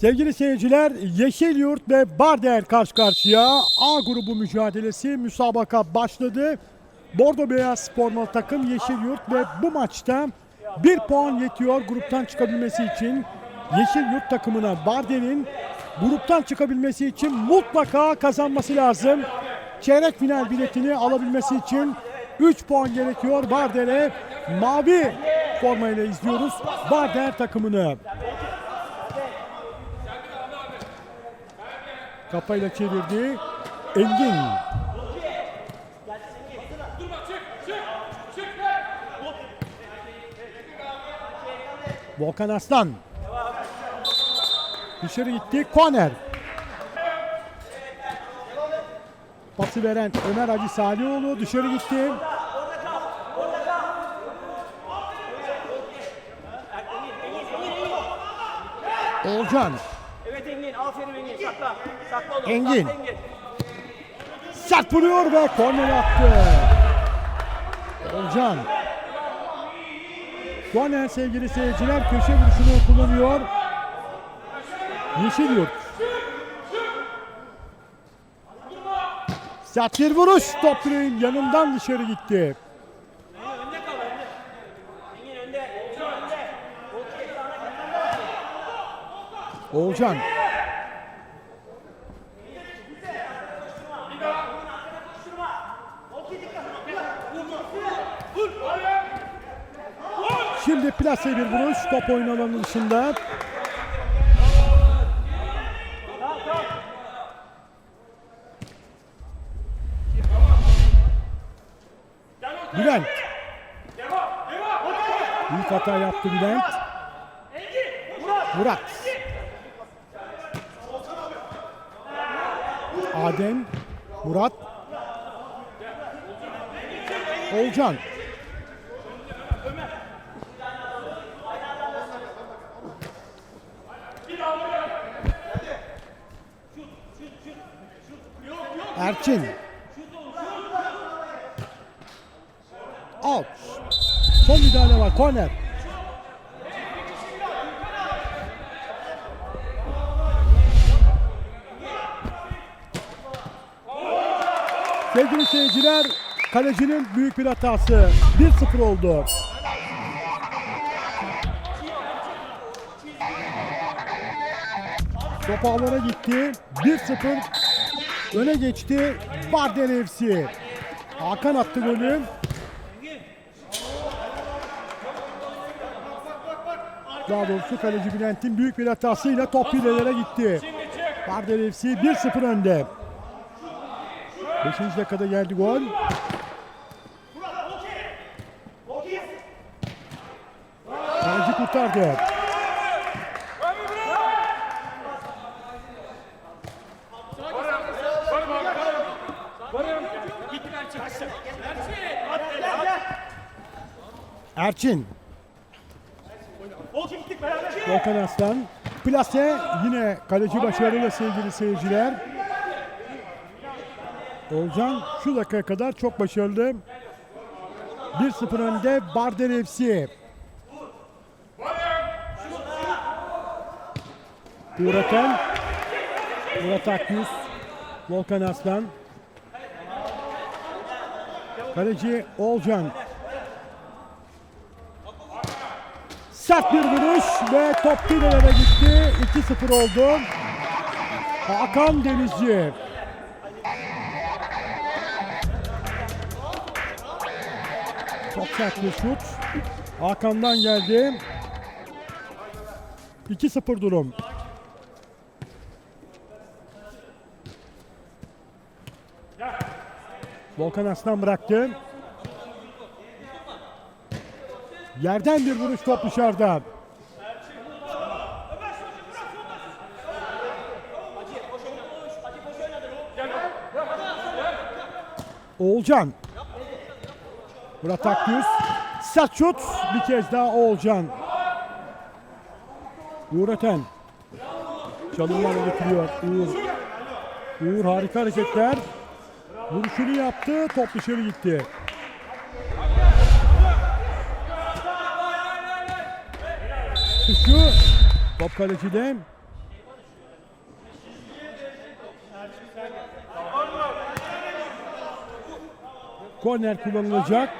Sevgili seyirciler, Yeşilyurt ve Barder karşı karşıya A grubu mücadelesi müsabaka başladı. Bordo Beyaz formalı takım Yeşilyurt ve bu maçta bir puan yetiyor gruptan çıkabilmesi için. Yeşilyurt takımına Barder'in gruptan çıkabilmesi için mutlaka kazanması lazım. Çeyrek final biletini alabilmesi için 3 puan gerekiyor Barder'e. Mavi formayla izliyoruz Barder takımını. Kafayla çevirdi. Engin. Volkan Aslan. Dışarı gitti. Koner. Pası veren Ömer Hacı Salihoğlu dışarı gitti. Olcan. Sakla. Sakla oğlum. Engin. sakla Engin. Sert vuruyor ve korner attı. Olcan. Korner sevgili seyirciler köşe vuruşunu kullanıyor. Yeşilyurt. Sert bir vuruş. Top direğin yanından dışarı gitti. Önde kal önde. Engin önde. Engin önde. Volkan sağına git. Olcan. Plase bir vuruş. Top oyun alanının dışında. Bülent. Büyük hata yaptı Bülent. Murat. Adem. Murat. Olcan. Erçin. Out. Son müdahale var. Korner. Sevgili seyirciler, kalecinin büyük bir hatası. 1-0 oldu. Top gitti. 1-0 öne geçti. Barden FC. Hakan attı golü. Daha doğrusu kaleci Bülent'in büyük bir hatasıyla top hilelere gitti. Barden FC 1-0 önde. 5. dakikada geldi gol. Kaleci kurtardı. Erçin. Volkan Aslan. Plase yine kaleci başarılı sevgili seyirciler. Olcan şu dakikaya kadar çok başarılı. 1-0 önde Barder FC. Uğratan Murat Akyüz Volkan Aslan Kaleci Olcan Sert bir vuruş ve top filelere gitti. 2-0 oldu. Hakan Denizci. Çok sert bir şut. Hakan'dan geldi. 2-0 durum. Volkan Aslan bıraktı. Yerden bir vuruş top dışarıda. Oğulcan. Murat Akgüz. Sert şut. Bir kez daha Oğulcan. Uğur Öten. Çalımlarla getiriyor Uğur. Uğur harika hareketler. Vuruşunu yaptı. Top dışarı gitti. atışçı. Top kaleciden. Korner kullanılacak.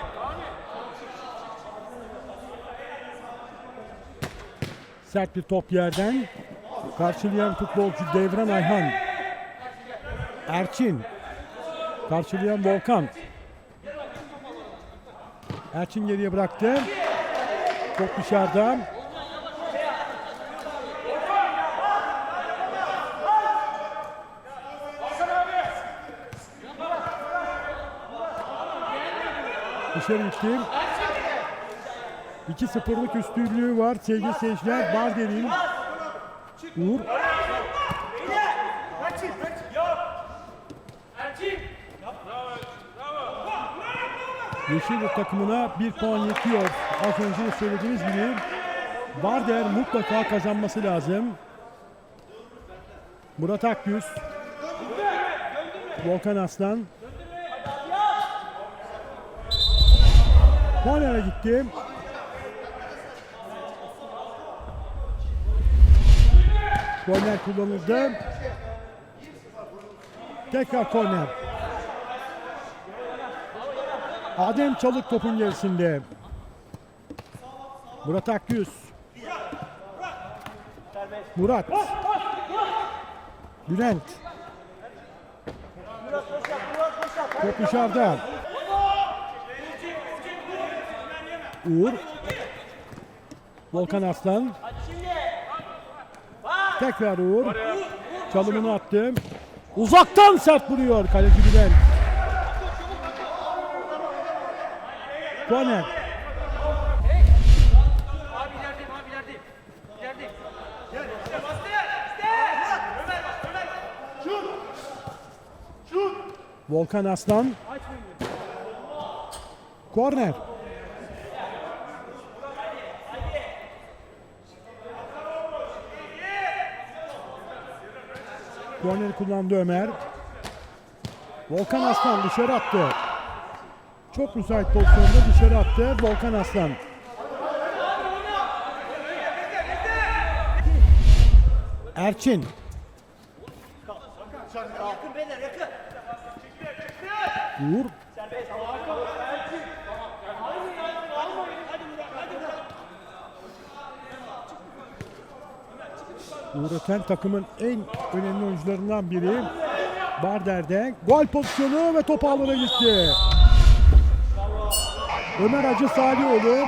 Sert bir top yerden. Karşılayan futbolcu Devran Ayhan. Erçin. Karşılayan Volkan. Erçin geriye bıraktı. Top dışarıda. Dışarı gitti. 2-0'lık üstünlüğü var sevgili seyirciler. Bardel'in Uğur Yeşilyurt takımına bir puan yetiyor. Az önce de söylediğiniz gibi Barder mutlaka kazanması lazım. Murat Akgüz Volkan Aslan Korner'e gitti. Korner kullanıldı. Tekrar korner. Adem Çalık topun gerisinde. Murat Akgüz. Murat. Bülent. Top dışarıda. Uğur. Volkan Aslan. Tekrar Uğur. Çalımını attı. Uzaktan sert vuruyor kaleci ilerideyim. İlerideyim. Volkan Aslan. Korner. Korneri kullandı Ömer. Volkan Aslan dışarı attı. Çok müsait pozisyonda dışarı attı Volkan Aslan. Erçin. Uğur. Uğur Öten takımın en önemli oyuncularından biri. Barder'de gol pozisyonu ve top ağlara gitti. Ömer Hacı Salioğlu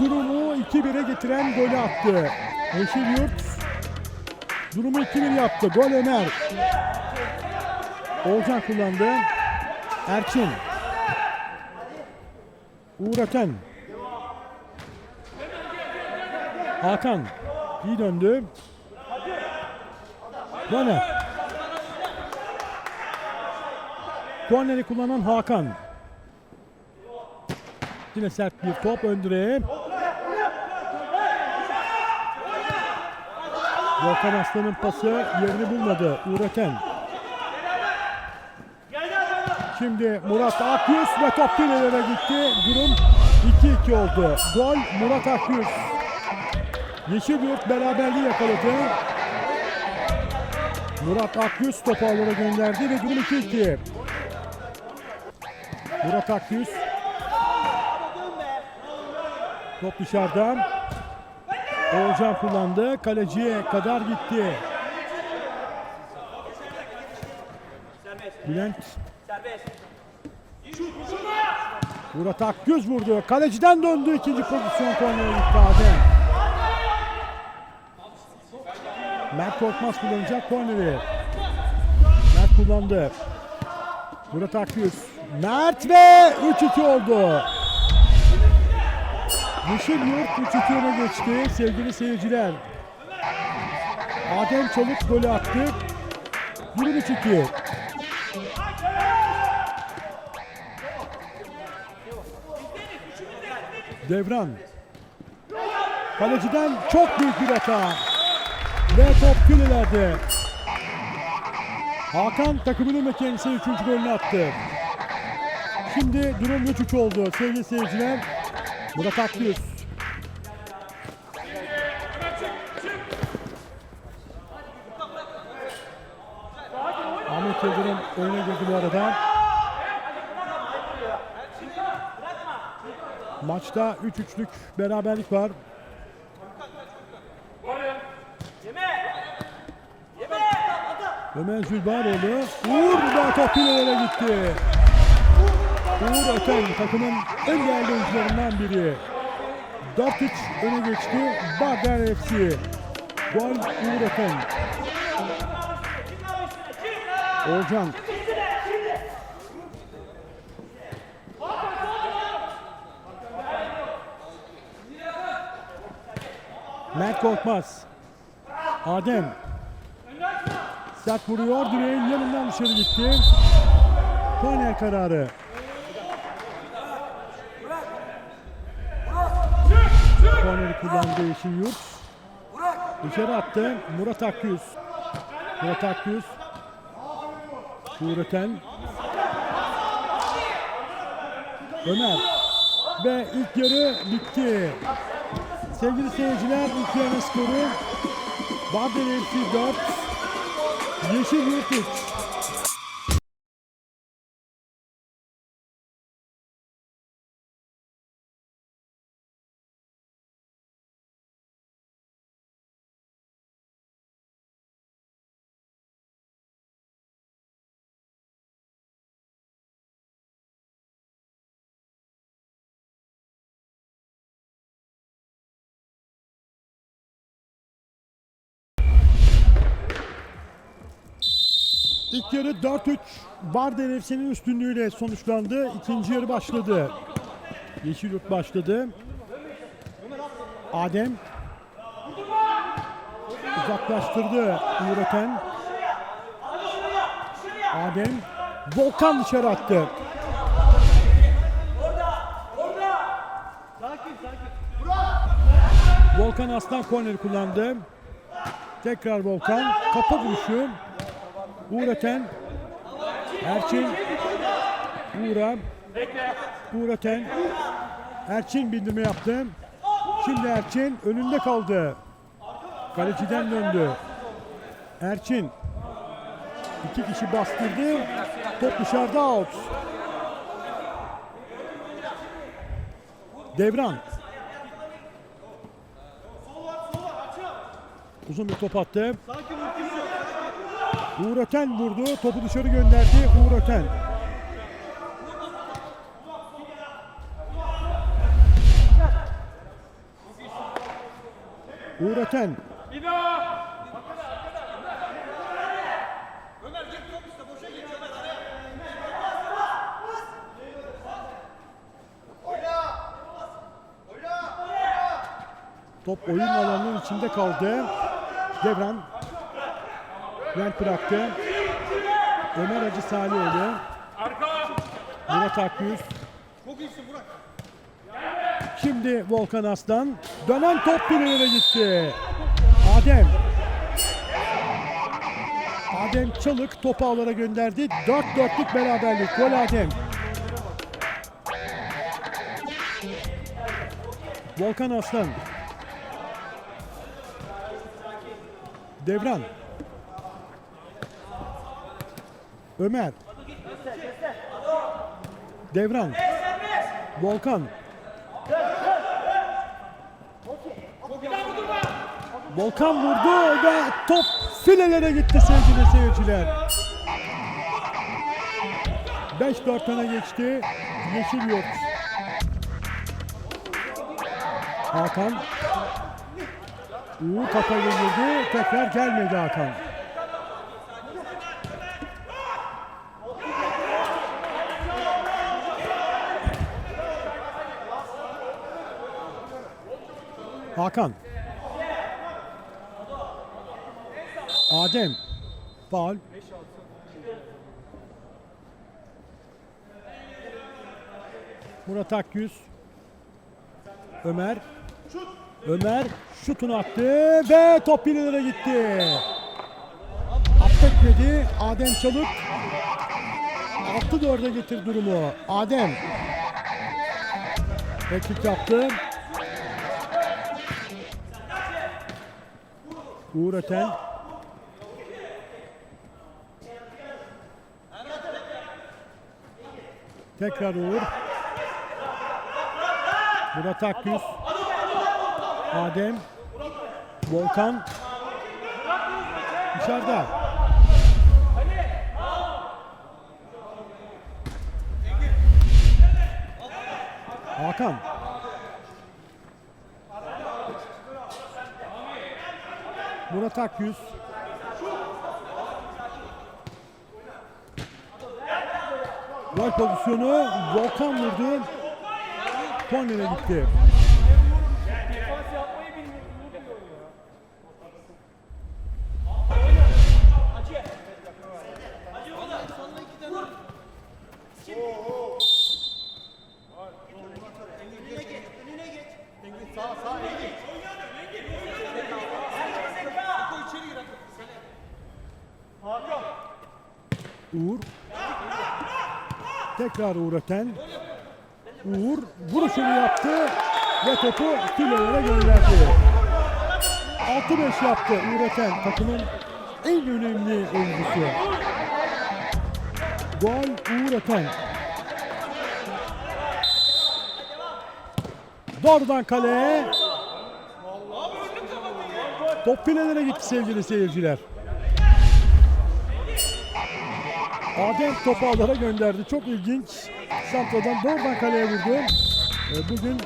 durumu 2-1'e getiren golü attı. Yeşilyurt durumu 2-1 yaptı. Gol Ömer. Oğuzhan kullandı. Erçin. Uğur Öten. Hakan. iyi döndü. Korner. Korneri kullanan Hakan. Yine sert bir top ön direğe. Volkan Aslan'ın pası yerini bulmadı. Uğur Öten. Şimdi Murat Akyüz ve top filelere gitti. Durum 2-2 oldu. Gol Murat Akyüz. Yeşilyurt beraberliği yakaladı. Murat Akyüz topu ağlara gönderdi ve durum 2-2. Murat Akyüz. Top dışarıdan. Oğuzhan kullandı. Kaleciye kadar gitti. Bülent. Murat Akgüz vurdu. Kaleciden döndü. ikinci pozisyon kornere gitti Adem. Mert Korkmaz kullanacak korneri. Mert kullandı. Murat Akgüz. Mert ve 3-2 oldu. Yeşilyurt 3-2 öne geçti sevgili seyirciler. Adem Çalık golü attı. Durum 3-2. Devran. Kaleciden çok büyük bir hata. Ve top filelerde. Hakan takımının ve kendisine 3. golünü attı. Şimdi durum 3-3 oldu sevgili seyirciler. Murat Akyüz. Ahmet Yıldırım oyuna girdi bu arada. Maçta 3-3'lük beraberlik var. Ömer Zülbaroğlu. Uğur da top filelere gitti. Uğur Öten takımın en değerli oyuncularından biri. 4-3 öne geçti. Barder FC. Gol Uğur Öten. Olcan. Mert Korkmaz. Adem. Sert vuruyor. Direğin yanından dışarı gitti. Korner kararı. Korneri kullandı Yeşil Yurt. Dışarı attı. Murat Akgüz. Murat Akgüz. Uğreten. Ömer. Ve ilk yarı bitti. Sevgili seyirciler ilk yarı skoru Barden FC 4 Yeşil Yurt 3. İlk yarı 4-3 Barden FC'nin üstünlüğüyle sonuçlandı. İkinci yarı başladı. Yeşilyurt başladı. Adem uzaklaştırdı Uğraten. Adem Volkan dışarı attı. Volkan Aslan korneri kullandı. Tekrar Volkan. Kafa vuruşu. Uğraten. Erçin. Uğra. Uğraten. Erçin bindirme yaptı. Şimdi Erçin önünde kaldı. Kaleciden döndü. Erçin. İki kişi bastırdı. Top dışarıda out. Devran. Uzun bir top attı. Uğur Öten vurdu. Topu dışarı gönderdi. Uğur Öten. Uğur Öten. Top oyun alanının içinde kaldı. Devran Bülent bıraktı. Ömer Hacı Salioğlu. Murat Akgüz. Şimdi Volkan Aslan. Dönen top birilere gitti. Adem. Adem Çalık topu ağlara gönderdi. 4-4'lük beraberlik. Gol Adem. Volkan Aslan. Devran. Ömer. Devran. Volkan. Volkan vurdu ve top filelere gitti sevgili seyirciler. 5-4 öne geçti. Yeşil yok. Hakan. Uğur kafayı vurdu. Tekrar gelmedi Hakan. Hakan. Adem. Faul. Murat Akgüz. Ömer. Ömer şutunu attı ve top birilere gitti. Affetmedi. Adem Çalık. 6-4'e getir durumu. Adem. Teknik yaptı. Uğur Öten. Tekrar Uğur. Murat Akgüz. Adem. Volkan. Dışarıda. Hakan. Murat Akgüz. Gol pozisyonu Volkan vurdu. Korner'e gitti. Uğur. Tekrar Uğur Öten. Uğur vuruşunu yaptı ve topu filelere gönderdi. 6-5 yaptı Uğur Öten takımın en önemli oyuncusu. Gol Uğur Öten. Doğrudan kaleye. Top filelere gitti sevgili seyirciler. Adem topu ağlara gönderdi. Çok ilginç. Santra'dan doğrudan kaleye vurdu. E, bugün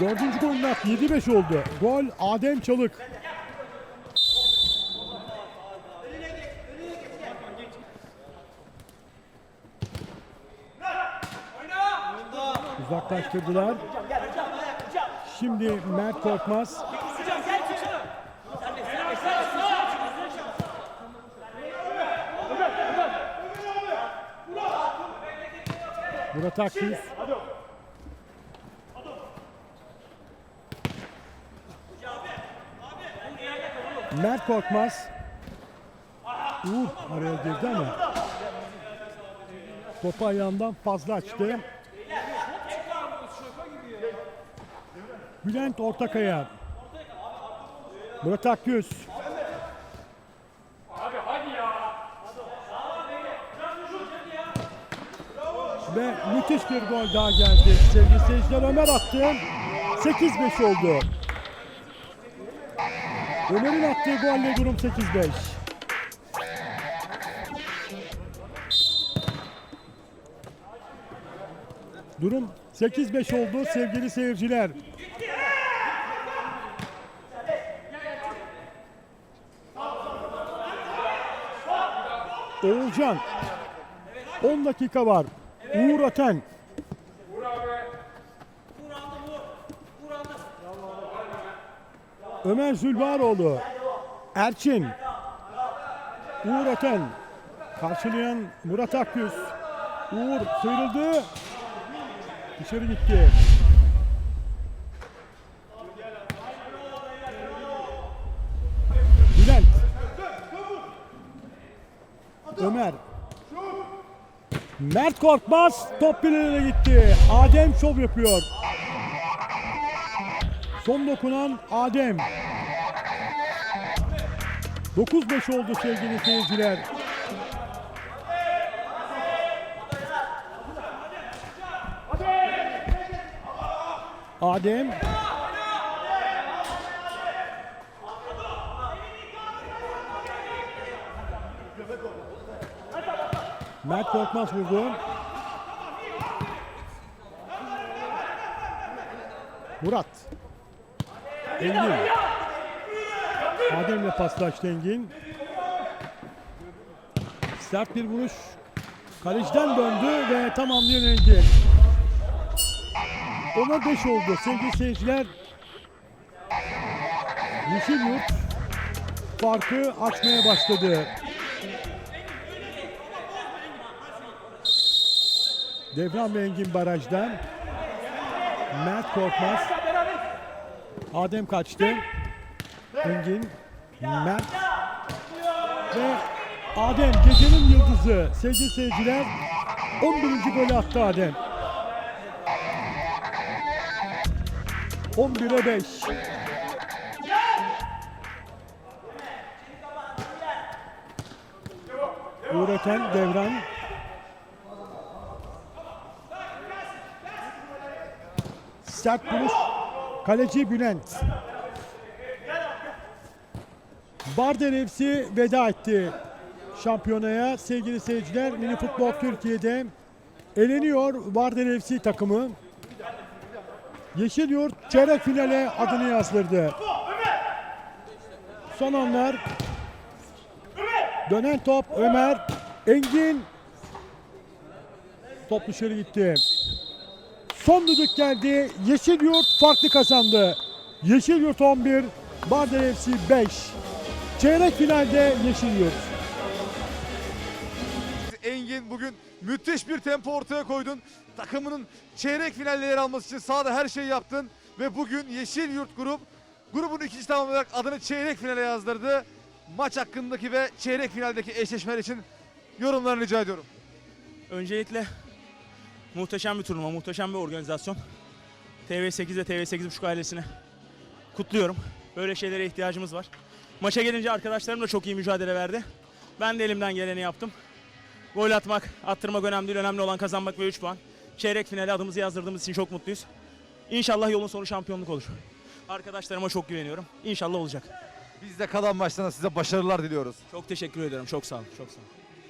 dördüncü golünü attı. 7-5 oldu. Gol Adem Çalık. Uzaklaştırdılar. Şimdi Mert Korkmaz. Murat Akgüz. Mert Korkmaz. Uğur araya girdi ama topu ayağından fazla açtı. Bülent Ortakaya. Murat Akgüz. Müthiş bir gol daha geldi. Sevgili seyirciler Ömer attı. 8-5 oldu. Ömer'in attığı golle durum 8-5. Durum 8-5 oldu sevgili seyirciler. Oğulcan 10 dakika var. Uğur Öten. Ömer Zülbaroğlu. Erçin. Uğur Öten. Karşılayan Murat Akgüz. Uğur sıyrıldı. Dışarı gitti. Bülent. Ömer. Mert Korkmaz top bileğine gitti. Adem şov yapıyor. Son dokunan Adem. 9-5 oldu sevgili seyirciler. Adem. Korkmaz vurdu. Murat. Engin. Adem'le paslaştı Engin. Sert bir vuruş. Kaleciden döndü ve tamamlayan Engin. Ona 5 oldu sevgili seyirciler. Yeşilyurt farkı açmaya başladı. Devran ve Engin barajdan. Mert Korkmaz. Adem kaçtı. Engin. Mert. Ve Adem gecenin yıldızı. Sevgili seyirciler 11. golü attı Adem. 11'e 5. Uğreten Devran. Sert vuruş. Kaleci Bülent. Barder FC veda etti şampiyonaya. Sevgili seyirciler mini futbol Türkiye'de eleniyor Barder FC takımı. Yeşilyurt çeyrek finale adını yazdırdı. Son anlar dönen top Ömer Engin top dışarı gitti. Son düdük geldi. Yeşilyurt farklı kazandı. Yeşilyurt 11, Barder FC 5. Çeyrek finalde Yeşilyurt. Engin bugün müthiş bir tempo ortaya koydun. Takımının çeyrek finalde yer alması için sahada her şeyi yaptın. Ve bugün Yeşil Yurt Grup grubun ikinci tamamlayarak adını çeyrek finale yazdırdı. Maç hakkındaki ve çeyrek finaldeki eşleşmeler için yorumlarını rica ediyorum. Öncelikle muhteşem bir turnuva, muhteşem bir organizasyon. TV8 ve TV8.5 ailesine kutluyorum. Böyle şeylere ihtiyacımız var. Maça gelince arkadaşlarım da çok iyi mücadele verdi. Ben de elimden geleni yaptım. Gol atmak, attırmak önemli değil. Önemli olan kazanmak ve 3 puan. Çeyrek finale adımızı yazdırdığımız için çok mutluyuz. İnşallah yolun sonu şampiyonluk olur. Arkadaşlarıma çok güveniyorum. İnşallah olacak. Biz de kalan maçlarında size başarılar diliyoruz. Çok teşekkür ederim. Çok sağ olun. Çok sağ olun.